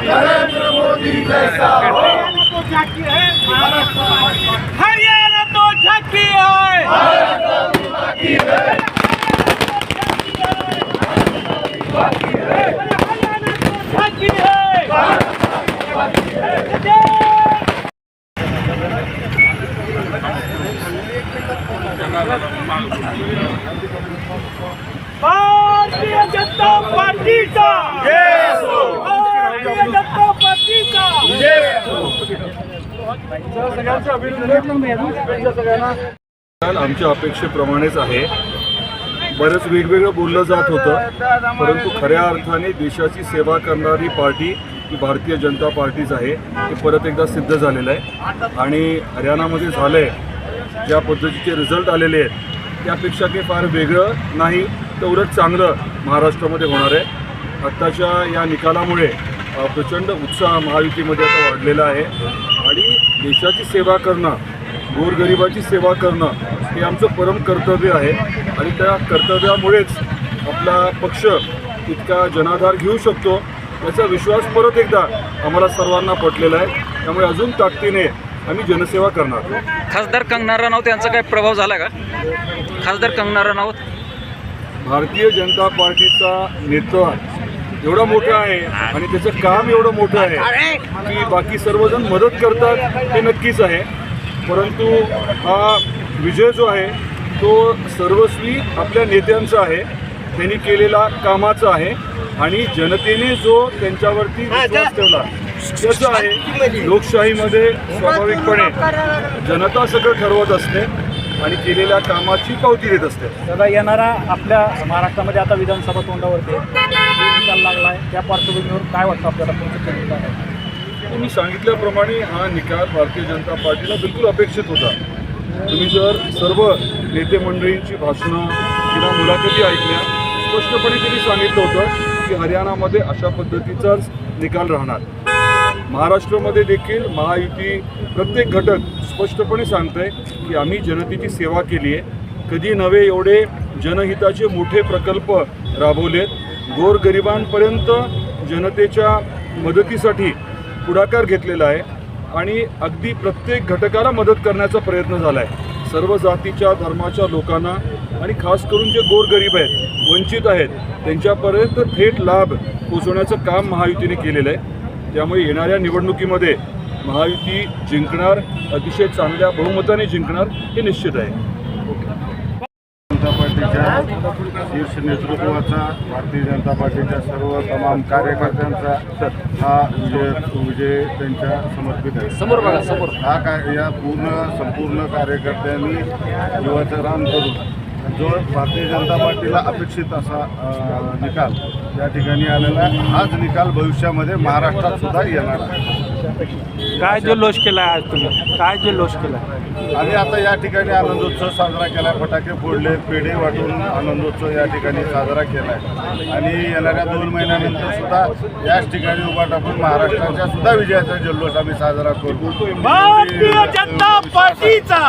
नरेंद्र मोदी जैसा हो हरियाणा तो झाकी है झाकी है भारतीय जनता पार्टीचा भारतीय जनता पार्टीचा काल आमच्या अपेक्षेप्रमाणेच आहे. बरंच वेगवेगळं बोललं जात होतं परंतु खऱ्या अर्थाने देशाची सेवा करणारी पार्टी ही भारतीय जनता पार्टीच आहे. ते परत एकदा सिद्ध झालेलं आहे. आणि हरियाणामध्ये झालं आहे ज्या पद्धतीचे रिझल्ट आलेले आहेत त्यापेक्षा काही फार वेगळं नाही तेवढंच चांगलं महाराष्ट्रामध्ये होणार आहे. आत्ताच्या या निकालामुळे प्रचंड उत्साह महायुतीमध्ये आता वाढलेला आहे. आणि देशाची सेवा करणं गोरगरिबाची सेवा करणं हे आमचं परम कर्तव्य आहे. आणि त्या कर्तव्यामुळेच आपला पक्ष इतका जनाधार घेऊ शकतो याचा विश्वास परत एकदा आम्हाला सर्वांना पटलेला आहे. त्यामुळे अजून ताकदीने आम्ही जनसेवा करणार खासदार कंगना राणावत यांचा काय प्रभाव झाला का? खासदार कंगना राणावत भारतीय जनता पार्टीचा नेता एवढा मोठा आहे आणि त्याचं काम एवढं मोठं आहे की बाकी सर्वजण मदत करतात हे नक्कीच आहे. परंतु हा विजय जो आहे तो सर्वस्वी आपल्या नेत्यांचा आहे. त्यांनी केलेला कामाचा आहे आणि जनतेने जो त्यांच्यावरती विश्वास ठेवला त्याचं आहे. लोकशाहीमध्ये स्वाभाविकपणे जनता सगळं ठरवत असते आणि केलेल्या कामाची पावती देत असते. दादा येणारा आपल्या महाराष्ट्रामध्ये आता विधानसभा तोंडावरती आहे. निकाल लागला आहे त्या पार्श्वभूमीवर काय वाटतं आपल्याला? पुढचं निकाल आहे? तुम्ही सांगितल्याप्रमाणे हा निकाल भारतीय जनता पार्टीला बिलकुल अपेक्षित होता. तुम्ही जर सर्व नेते मंडळींची भाषणं किंवा मुलाखती ऐकल्या स्पष्टपणे त्यांनी सांगितलं होतं की हरियाणामध्ये अशा पद्धतीचाच निकाल राहणार. महाराष्ट्रामध्ये देखील महायुती प्रत्येक घटक स्पष्टपणे सांगतंय की आम्ही जनतेची सेवा केली आहे. कधी नव्हे एवढे जनहिताचे मोठे प्रकल्प राबवलेत. गोरगरिबांपर्यंत जनतेच्या मदतीसाठी पुढाकार घेतलेला आहे आणि अगदी प्रत्येक घटकाला मदत करण्याचा प्रयत्न झाला आहे. सर्व जातीच्या धर्माच्या लोकांना आणि खास करून जे गोरगरीब आहेत वंचित आहेत त्यांच्यापर्यंत थेट लाभ पोचवण्याचं काम महायुतीने केलेलं आहे. त्यामुळे येणाऱ्या निवडणुकीमध्ये महायुती जिंकणार अतिशय चांगल्या बहुमताने जिंकणार हे निश्चित आहे. पार्टीच्या शीर्ष नेतृत्वाचा भारतीय जनता पार्टीच्या सर्व तमाम कार्यकर्त्यांचा हा विजय विजय त्यांच्या समर्पित आहे. समोर बघा समोर. हा काय या पूर्ण संपूर्ण कार्यकर्त्यांनी जीवाचं रान करून जो भारतीय जनता पार्टीला अपेक्षित असा निकाल या ठिकाणी आलेला आहे. हाच निकाल भविष्यामध्ये महाराष्ट्रात सुद्धा येणार आहे. काय जल्लोष केला आज तुम्ही? काय जल्लोष केला? आणि आता या ठिकाणी आनंदोत्सव साजरा केला फटाके फोडले पेढे वाटून आनंदोत्सव या ठिकाणी साजरा केला आहे आणि येणाऱ्या दोन महिन्यानंतर सुद्धा याच ठिकाणी उभा टाकून महाराष्ट्राच्या सुद्धा विजयाचा जल्लोष आम्ही साजरा करू. भारतीय जनता पार्टीचा.